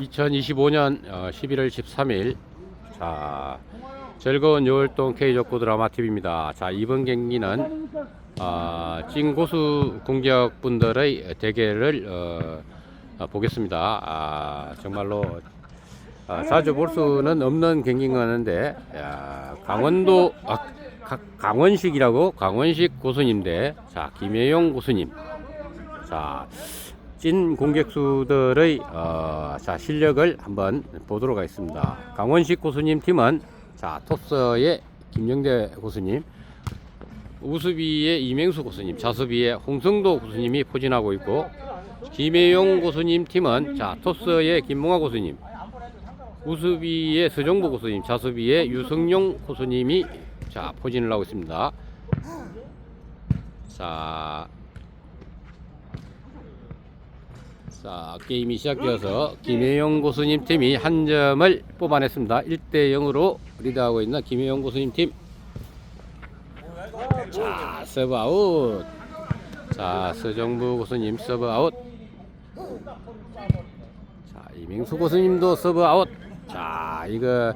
2025년 11월 13일 자 즐거운 요월동 K족구 드라마 TV입니다. 자 이번 경기는 아, 찐 고수 공격분들의 대결을 어, 어, 보겠습니다. 아, 정말로 아, 자주 볼 수는 없는 경기인 거는데 야, 강원도 아, 가- 강원식이라고 강원식 고수님 대 자 김혜용 고수님 자, 찐 공격수들의 어, 자, 실력을 한번 보도록 하겠습니다. 강원식 고수님 팀은 자, 토스의 김영대 고수님, 우수비의 이맹수 고수님, 자수비의 홍성도 고수님이 포진하고 있고 김혜용 고수님 팀은 자, 토스의 김몽아 고수님, 우수비의 서정부 고수님, 자수비의 유성용 고수님이 자, 포진을 하고 있습니다. 자, 자, 게임이 시작되어서 김혜영 고수님 팀이 한 점을 뽑아냈습니다. 1대 0으로 리드하고 있는 김혜영 고수님 팀. 자, 서브 아웃. 자, 서정부 고수님 서브 아웃. 자, 이명수 고수님도 서브 아웃. 자, 이거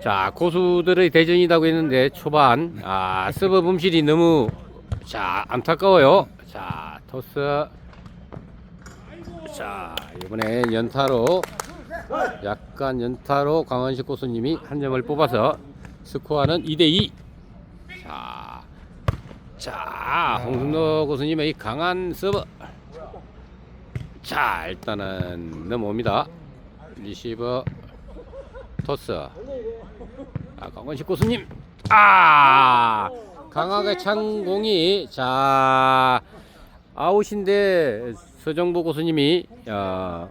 자, 고수들의 대전이라고 했는데 초반 아, 서브 범실이 너무 자, 안타까워요. 자, 토스 자 이번에 연타로 약간 연타로 강원식 고수님이 한 점을 뽑아서 스코어는 2대2 자, 자 홍승로 고수님의 강한 서브. 자 일단은 넘어옵니다. 리시버 토스. 아 강원식 고수님. 아 강하게 찬 공이 자 아웃인데 서정보 고수님이 어,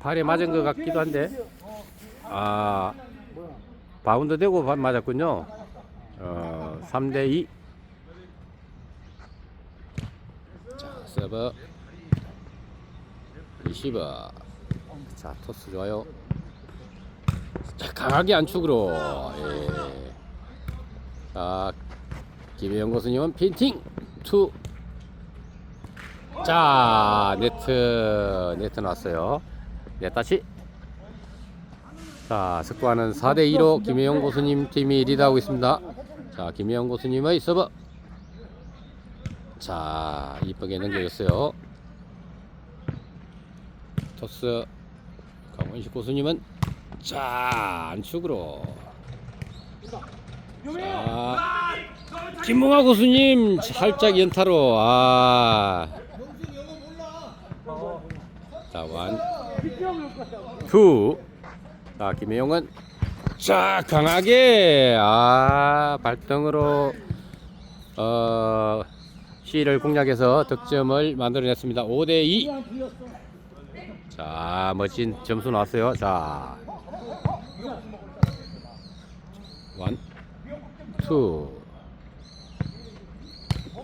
발에 맞은 것 같기도 한데 아 바운드 되고 바- 맞았군요. 어, 3대 2. 자 서브 리시버 자 토스 좋아요. 자 강하게 안축으로 예. 자 김혜영 고수님은 핀팅 투 자 네트 네트 나왔어요. 네 다시. 자 스코어는 4대2로 김혜영 고수님 팀이 리드하고 있습니다. 자 김혜영 고수님의 서브. 자 이쁘게 넘겨줬어요. 토스 강원식 고수님은 자 안축으로. 자 김봉아 고수님 살짝 연타로. 아. 자, 원, 투. 자, 김혜영은 자, 강하게 아, 발등으로 어, C를 공략해서 득점을 만들어냈습니다. 5대 2. 자, 멋진 점수 나왔어요. 자. 원, 투.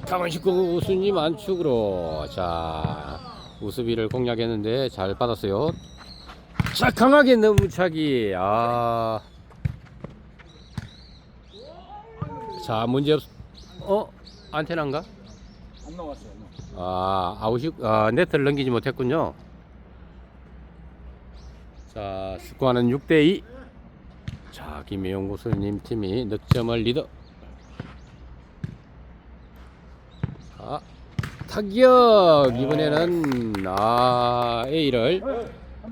강원식구 우수님 안축으로 자 우수비를 공략했는데 잘 받았어요. 자 강하게 넘차기 아. 자 문제 없. 어 안테나인가? 안 나왔어요. 아 아웃이 아 네트를 넘기지 못했군요. 자 스코어는 6대 2. 자 김혜영 고수님 팀이 득점을 리더. 자 타격 이번에는 아 A를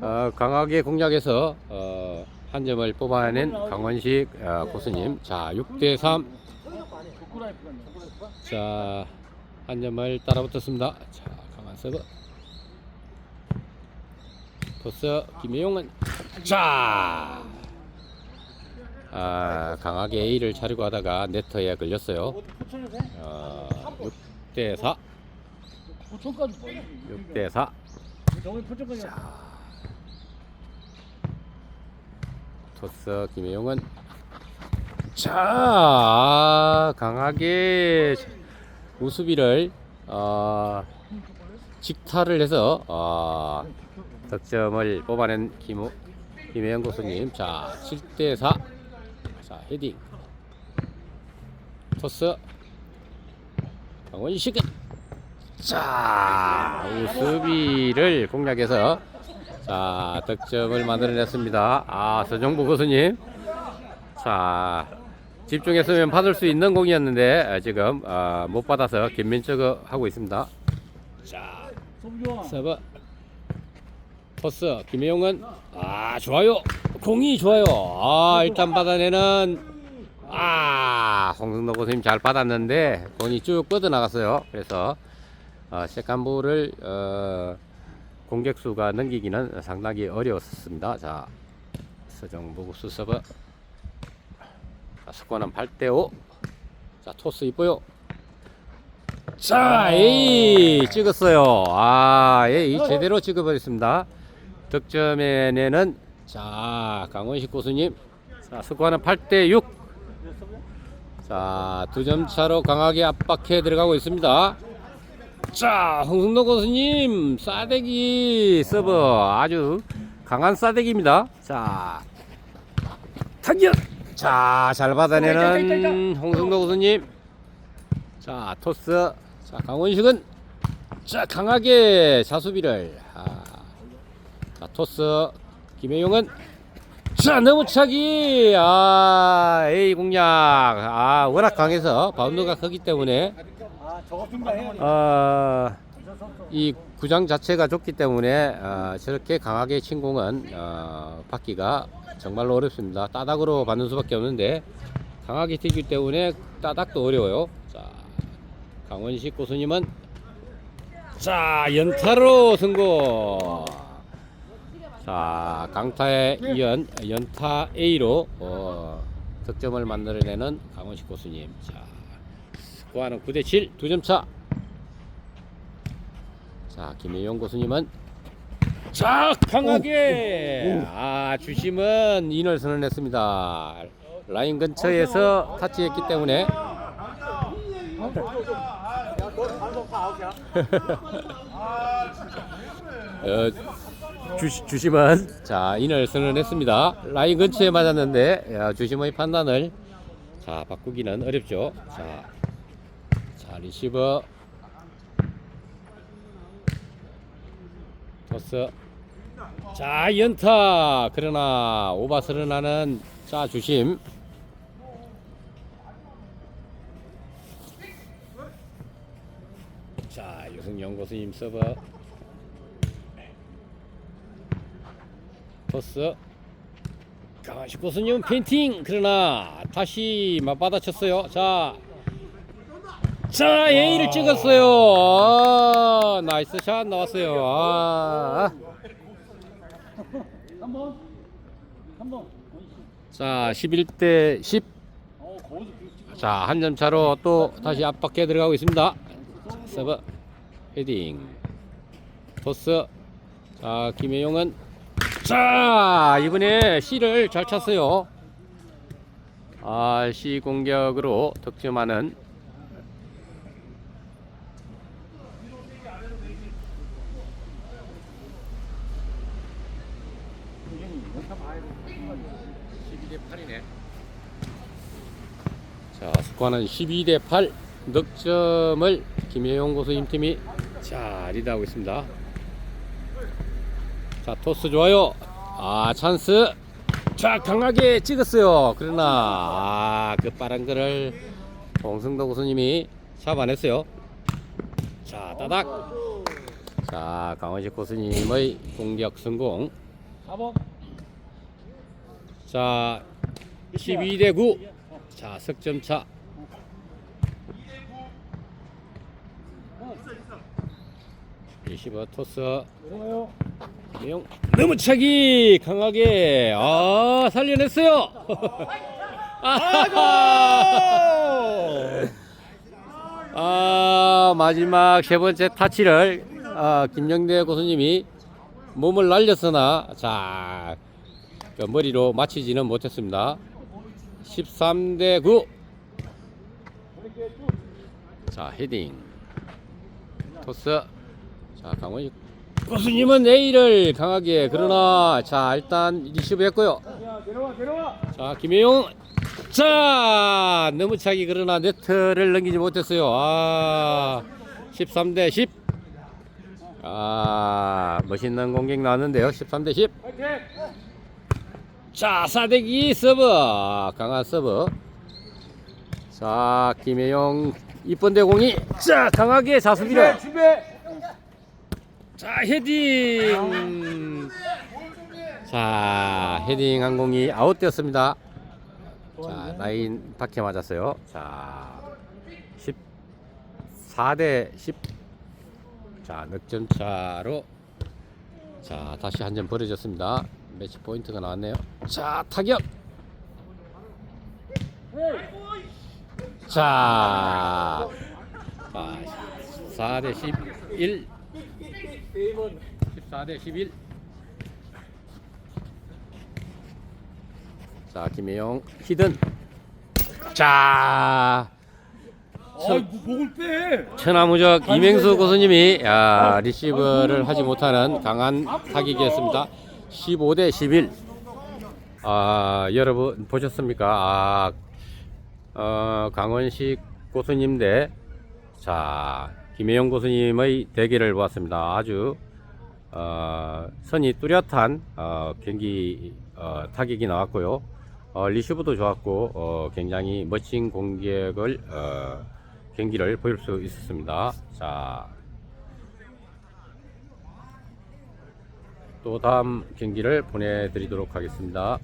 어, 강하게 공략해서 어, 한 점을 뽑아낸 강원식 어, 고수님. 자 6대 3. 조쿠라이프가 조쿠라이프가 자, 한 점을 따라붙었습니다. 자, 강한 서브. 토스 김혜용은 자, 아, 강하게 A를 차려고 하다가 네트에 걸렸어요. 어, 6대 4, 포천까지 뭐? 6대 4. 저번에 포천까지 토스 김혜용은 자, 강하게 우수비를 어, 직타를 해서 어, 득점을 뽑아낸 김호, 김혜영 고수님. 자, 7대 4. 자, 헤딩. 토스. 강원식은 자, 우수비를 공략해서 자, 득점을 만들어냈습니다. 아, 서정부 교수님. 자, 집중했으면 받을 수 있는 공이었는데 아, 지금 아, 못 받아서 김민철가 하고 있습니다. 자. 서브 토스 김혜용은 아 좋아요 공이 좋아요 아 일단 받아내는 아 홍승도 교수님 잘 받았는데 공이 쭉 뻗어 나갔어요 그래서 어, 세컨볼을 어, 공격수가 넘기기는 상당히 어려웠습니다 자 서정부 구수 서브 자 스코어는 8대5 자 토스 이뻐요 자, 에이 찍었어요. 아, 에이 제대로 찍어버렸습니다. 득점에는 자 강원식 고수님, 자 스코어는 8대 6. 자, 두 점 차로 강하게 압박해 들어가고 있습니다. 자, 홍승도 고수님 싸대기 서브 아주 강한 싸대기입니다. 자, 타격. 자, 잘 받아내는 홍승도 고수님. 자 토스 자 강원식은 자 강하게 자수비를 아, 자 토스 김혜용은 자 너무 차기 아 A 공략 아 워낙 강해서 바운드가 크기 때문에. 어, 이 구장 자체가 좁기 때문에 어, 저렇게 강하게 친 공은 어, 받기가 정말로 어렵습니다. 따닥으로 받는 수밖에 없는데 강하게 튀기 때문에 따닥도 어려워요. 자, 강원식 고수님은 자 연타로 성공. 자 강타에 이은 연타 A로 어, 득점을 만들어내는 강원식 고수님. 자 스코어는 9대 7, 두점 차. 자, 김혜용 고수님은 자, 강하게 아, 주심은 인을 선언했습니다. 라인 근처에서 타치했기 때문에 어, 주, 주심은 자 인을 선언했습니다. 라인 근처에 맞았는데 야, 주심의 판단을 자 바꾸기는 어렵죠. 자, 자 리시버. 토스. 자 연타. 그러나 오바스를 하는 자 주심. 자 유승영 고수님 서버. 토스. 강하식 고수님 페인팅. 그러나 다시 맞받아쳤어요. 자 자, A를 찍었어요. 아, 나이스 샷 나왔어요. 아. 한 번. 한 번. 자, 11대 10. 어 거기서 그 자, 한 점 차로 또 다시 압박해 들어가고 있습니다. 자, 서브 헤딩. 토스. 자, 김혜용은 자, 이번에 C를 잘 찼어요. 아, C 공격으로 득점하는 연타 봐야 돼. 12대 8이네. 자, 스코어는 12대 8. 득점을 김혜용 고수임 팀이 자, 리드하고 있습니다. 자, 토스 좋아요. 아, 찬스. 자, 강하게 찍었어요. 그러나 아, 그 빠른 거를 홍승도 고수님이 잡아냈어요. 자, 따닥. 자, 강원식 고수님의 공격 성공. 4번. 자, 12대 9. 자, 석점 차. 리시버 토스 내려가요. 내용 너무 차기 강하게 아 살려냈어요. 아 마지막 세 번째 타치를 아, 김영대 고수님이 몸을 날렸으나 자그 머리로 맞히지는 못했습니다. 13대 9. 자 헤딩 토스 자 강원식 고수님은 A를 강하게 그러나 자 일단 리시브 했고요. 자 김혜용 자 너무 차기 그러나 네트를 넘기지 못했어요 아 13대 10 아, 자, 멋있는 공격 나왔는데요. 13대 10. 자, 사대기 서브. 강한 서브. 자, 김혜영 이쁜 대공이 자, 강하게 자수비를. 자, 헤딩. 자, 헤딩 한 공이 아웃되었습니다. 자, 라인 밖에 맞았어요. 자, 14대 10. 자, 넉점 차로. 자, 다시 한 점 벌어졌습니다. 매치 포인트가 나왔네요. 자, 타격. 자, 자 4대 11. 14대 11. 자, 김혜영 히든. 자, 아이, 목을 빼! 천하무적 이맹수 고수님이 아, 리시브를 하지 못하는 강한 타격이었습니다. 15대 11. 아, 여러분 보셨습니까? 아, 어, 강원식 고수님 대 자, 김혜영 고수님의 대결을 보았습니다. 아주 어, 선이 뚜렷한 어, 경기 어, 타격이 나왔고요. 어, 리시브도 좋았고 어, 굉장히 멋진 공격을 어, 경기를 보일 수 있었습니다. 자, 또 다음 경기를 보내드리도록 하겠습니다.